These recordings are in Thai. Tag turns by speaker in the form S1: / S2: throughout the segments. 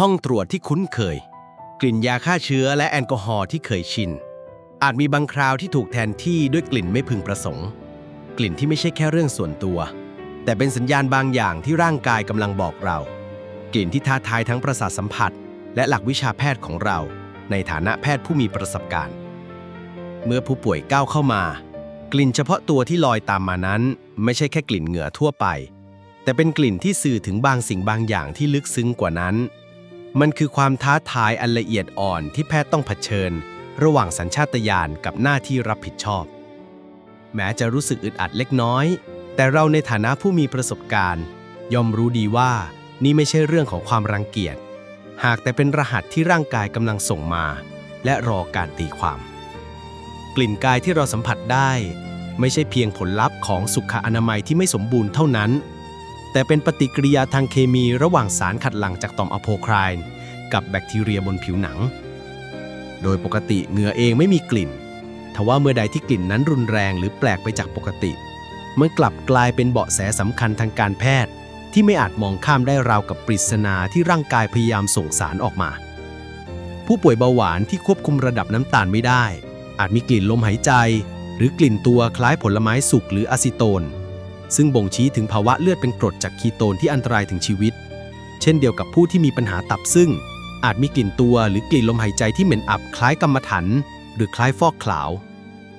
S1: ห้องตรวจที่คุ้นเคย กลิ่นยาฆ่าเชื้อและแอลกอฮอล์ที่เคยชิน อาจมีบางคราวที่ถูกแทนที่ด้วยกลิ่นไม่พึงประสงค์ กลิ่นที่ไม่ใช่แค่เรื่องส่วนตัว แต่เป็นสัญญาณบางอย่างที่ร่างกายกำลังบอกเรา กลิ่นที่ท้าทายทั้งประสาทสัมผัส และหลักวิชาแพทย์ของเรา ในฐานะแพทย์ผู้มีประสบการณ์ เมื่อผู้ป่วยก้าวเข้ามา กลิ่นเฉพาะตัวที่ลอยตามมานั้น ไม่ใช่แค่กลิ่นเหงื่อทั่วไป แต่เป็นกลิ่นที่สื่อถึงบางสิ่งบางอย่างที่ลึกซึ้งกว่านั้น มันคือความท้าทายอันละเอียดอ่อนที่แพทย์ต้องเผชิญ ระหว่างสัญชาตญาณกับหน้าที่รับผิดชอบ แม้จะรู้สึกอึดอัดเล็กน้อย แต่เราในฐานะผู้มีประสบการณ์ ย่อมรู้ดีว่านี่ไม่ใช่เรื่องของความรังเกียจ หากแต่เป็นรหัสที่ร่างกายกำลังส่งมา และรอการตีความ กลิ่นกายที่เราสัมผัสได้ ไม่ใช่เพียงผลลัพธ์ของสุขอนามัยที่ไม่สมบูรณ์เท่านั้น แต่เป็นปฏิกิริยาทางเคมีระหว่างสารขัดหลั่งจากต่อมอะโพไคน์กับแบคทีเรียบนผิวหนัง โดยปกติเหงื่อเองไม่มีกลิ่น ทว่าเมื่อใดที่กลิ่นนั้นรุนแรงหรือแปลกไปจากปกติ มันกลับกลายเป็นเบาะแสสำคัญทางการแพทย์ ที่ไม่อาจมองข้ามได้ราวกับปริศนาที่ร่างกายพยายามส่งสารออกมา ผู้ป่วยเบาหวานที่ควบคุมระดับน้ำตาลไม่ได้ อาจมีกลิ่นลมหายใจ หรือกลิ่นตัวคล้ายผลไม้สุกหรืออะซิโตน ซึ่งบ่งชี้ถึงภาวะเลือดเป็นกรดจากคีโตนที่อันตรายถึงชีวิต เช่นเดียวกับผู้ที่มีปัญหาตับซึ่ง อาจมีกลิ่นตัวหรือกลิ่นลมหายใจที่เหม็นอับคล้ายกำมะถัน หรือคล้ายฟอกขาว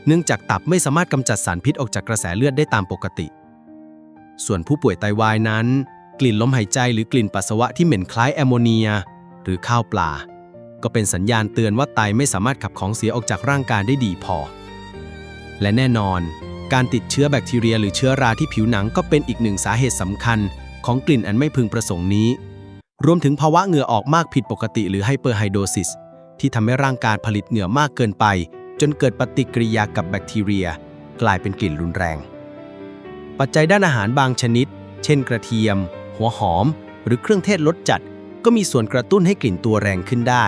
S1: เนื่องจากตับไม่สามารถกำจัดสารพิษออกจากกระแสเลือดได้ตามปกติ ส่วนผู้ป่วยไตวายนั้น กลิ่นลมหายใจหรือกลิ่นปัสสาวะที่เหม็นคล้ายแอมโมเนีย หรือข้าวปลา ก็เป็นสัญญาณเตือนว่าไตไม่สามารถขับของเสียออกจากร่างกายได้ดีพอ และแน่นอน การติดเชื้อแบคทีเรียหรือเชื้อราที่ผิวหนังก็เป็นอีกหนึ่งสาเหตุสำคัญ ของกลิ่นอันไม่พึงประสงค์นี้ รวมถึงภาวะเหงื่อออกมากผิดปกติหรือไฮเปอร์ไฮโดซิสที่ทำให้ร่างกายผลิตเหงื่อมากเกินไป จนเกิดปฏิกิริยากับแบคทีเรีย กลายเป็นกลิ่นรุนแรง ปัจจัยด้านอาหารบางชนิด เช่น กระเทียม หัวหอม หรือเครื่องเทศรสจัด ก็มีส่วนกระตุ้นให้กลิ่นตัวแรงขึ้นได้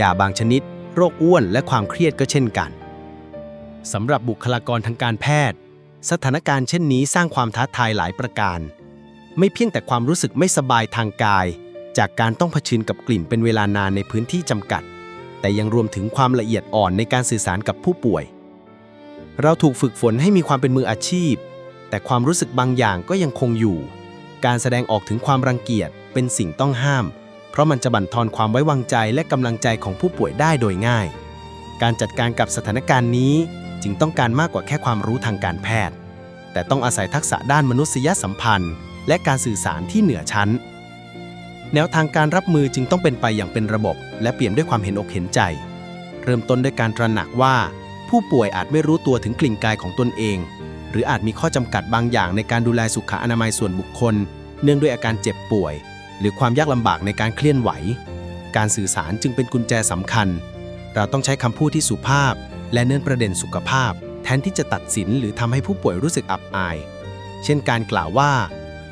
S1: ยาบางชนิด โรคอ้วนและความเครียดก็เช่นกัน สำหรับบุคลากรทางการแพทย์ สถานการณ์เช่นนี้สร้างความท้าทายหลายประการ ไม่เพียงแต่ความรู้สึกไม่สบายทางกาย จากการต้องเผชิญกับกลิ่นเป็นเวลานานในพื้นที่จำกัด แต่ยังรวมถึงความละเอียดอ่อนในการสื่อสารกับผู้ป่วย เราถูกฝึกฝนให้มีความเป็นมืออาชีพ แต่ความรู้สึกบางอย่างก็ยังคงอยู่ การแสดงออกถึงความรังเกียจเป็นสิ่งต้องห้าม เพราะมันจะบั่นทอนความไว้วางใจและกำลังใจของผู้ป่วยได้โดยง่าย การจัดการกับสถานการณ์นี้ จึงต้องการมากกว่าแค่ความรู้ทางการแพทย์ แต่ต้องอาศัยทักษะด้านมนุษยสัมพันธ์ และการสื่อสารที่เหนือชั้น แนวทางการรับมือจึงต้องเป็นไปอย่างเป็นระบบ และเปลี่ยมด้วยความเห็นอกเห็นใจ เริ่มต้นด้วยการตระหนักว่า ผู้ป่วยอาจไม่รู้ตัวถึงกลิ่นกายของตนเอง หรืออาจมีข้อจำกัดบางอย่างในการดูแลสุขอนามัยส่วนบุคคล เนื่องด้วยอาการเจ็บป่วย หรือความยากลำบากในการเคลื่อนไหว การสื่อสารจึงเป็นกุญแจสำคัญ เราต้องใช้คำพูดที่สุภาพ และเน้นประเด็นสุขภาพ แทนที่จะตัดสินหรือทำให้ผู้ป่วยรู้สึกอับอาย เช่นการกล่าวว่า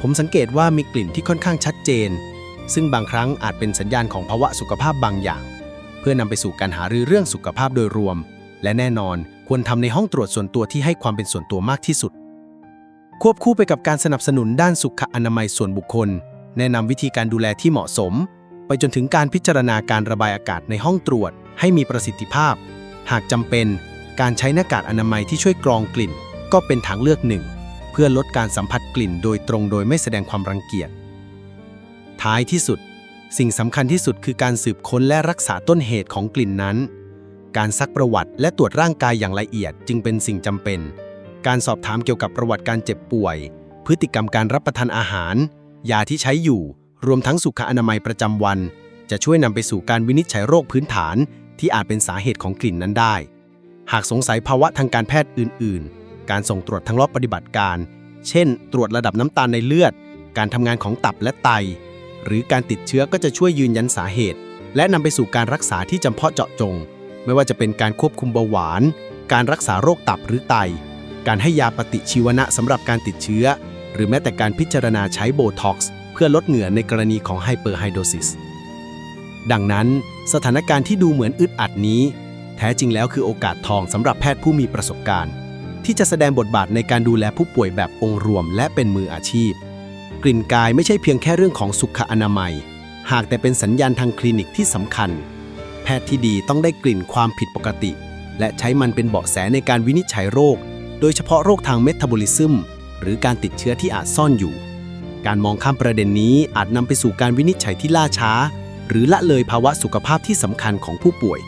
S1: ผมสังเกตว่ามีกลิ่นที่ค่อนข้างชัดเจน ซึ่งบางครั้งอาจเป็นสัญญาณของภาวะสุขภาพบางอย่าง เพื่อนำไปสู่การหารือเรื่องสุขภาพโดยรวม และแน่นอนควรทำในห้องตรวจส่วนตัวที่ให้ความเป็นส่วนตัวมากที่สุด ควบคู่ไปกับการสนับสนุนด้านสุขอนามัยส่วนบุคคล แนะนำวิธีการดูแลที่เหมาะสม ไปจนถึงการพิจารณาการระบายอากาศในห้องตรวจ ให้มีประสิทธิภาพ หากจำเป็น การใช้หน้ากากอนามัยที่ช่วยกรองกลิ่น ก็เป็นทางเลือกหนึ่ง เพื่อลดการสัมผัสกลิ่นโดยตรงโดยไม่แสดงความรังเกียจ ท้ายที่สุด สิ่งสำคัญที่สุดคือการสืบค้นและรักษาต้นเหตุของกลิ่นนั้น การซักประวัติและตรวจร่างกายอย่างละเอียดจึงเป็นสิ่งจำเป็น การสอบถามเกี่ยวกับประวัติการเจ็บป่วย พฤติกรรมการรับประทานอาหาร ยาที่ใช้อยู่ รวมทั้งสุขอนามัยประจำวันจะช่วยนำไปสู่การวินิจฉัยโรคพื้นฐาน ที่อาจเป็นสาเหตุของกลิ่นนั้นได้ หากสงสัยภาวะทางการแพทย์อื่น ๆ การส่งตรวจทั้งรอบปฏิบัติการ เช่น ตรวจระดับน้ำตาลในเลือด การทำงานของตับและไต หรือการติดเชื้อก็จะช่วยยืนยันสาเหตุ และนำไปสู่การรักษาที่จำเพาะเจาะจง ไม่ว่าจะเป็นการควบคุมเบาหวาน การรักษาโรคตับหรือไต การให้ยาปฏิชีวนะสำหรับการติดเชื้อ หรือแม้แต่การพิจารณาใช้โบท็อกซ์เพื่อลดเหงื่อในกรณีของไฮเปอร์ไฮโดซิส ดังนั้นสถานการณ์ที่ดูเหมือนอึดอัดนี้ แท้จริงแล้วคือโอกาสทองสำหรับแพทย์ผู้มีประสบการณ์ ที่จะแสดงบทบาทในการดูแลผู้ป่วยแบบองค์รวม และเป็นมืออาชีพ กลิ่นกายไม่ใช่เพียงแค่เรื่องของสุขอนามัย
S2: หากแต่เป็นสัญญาณทางคลินิกที่สำคัญ แพทย์ที่ดีต้องได้กลิ่นความผิดปกติ และใช้มันเป็นเบาะแสในการวินิจฉัยโรค โดยเฉพาะโรคทางเมตาบอลิซึมหรือการติดเชื้อที่อาจซ่อนอยู่ การมองข้ามประเด็นนี้อาจนำไปสู่การวินิจฉัยที่ล่าช้า หรือละเลยภาวะสุขภาพที่สำคัญของผู้ป่วย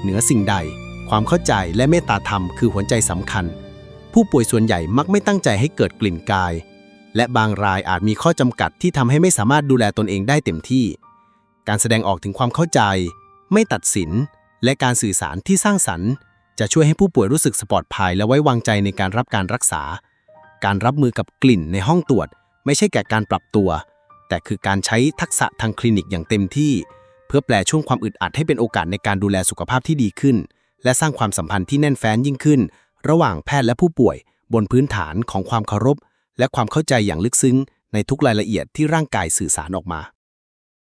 S2: เหนือสิ่งใด ความเข้าใจและเมตตาธรรมคือหัวใจสำคัญ ผู้ป่วยส่วนใหญ่มักไม่ตั้งใจให้เกิดกลิ่นกาย และบางรายอาจมีข้อจำกัดที่ทำให้ไม่สามารถดูแลตนเองได้เต็มที่ การแสดงออกถึงความเข้าใจ ไม่ตัดสิน และการสื่อสารที่สร้างสรรค์ จะช่วยให้ผู้ป่วยรู้สึกสปลอดภัยและไว้วางใจในการรับการรักษา การรับมือกับกลิ่นในห้องตรวจ ไม่ใช่แก่การปรับตัว แต่คือการใช้ทักษะทางคลินิกอย่างเต็มที่ เพื่อแปลช่วงความอึดอัดให้เป็นโอกาสในการดูแลสุขภาพที่ดีขึ้น และสร้างความสัมพันธ์ที่แน่นแฟ้นยิ่งขึ้น ระหว่างแพทย์และผู้ป่วย บนพื้นฐานของความเคารพ และความเข้าใจอย่างลึกซึ้งในทุกรายละเอียดที่ร่างกายสื่อสารออกมา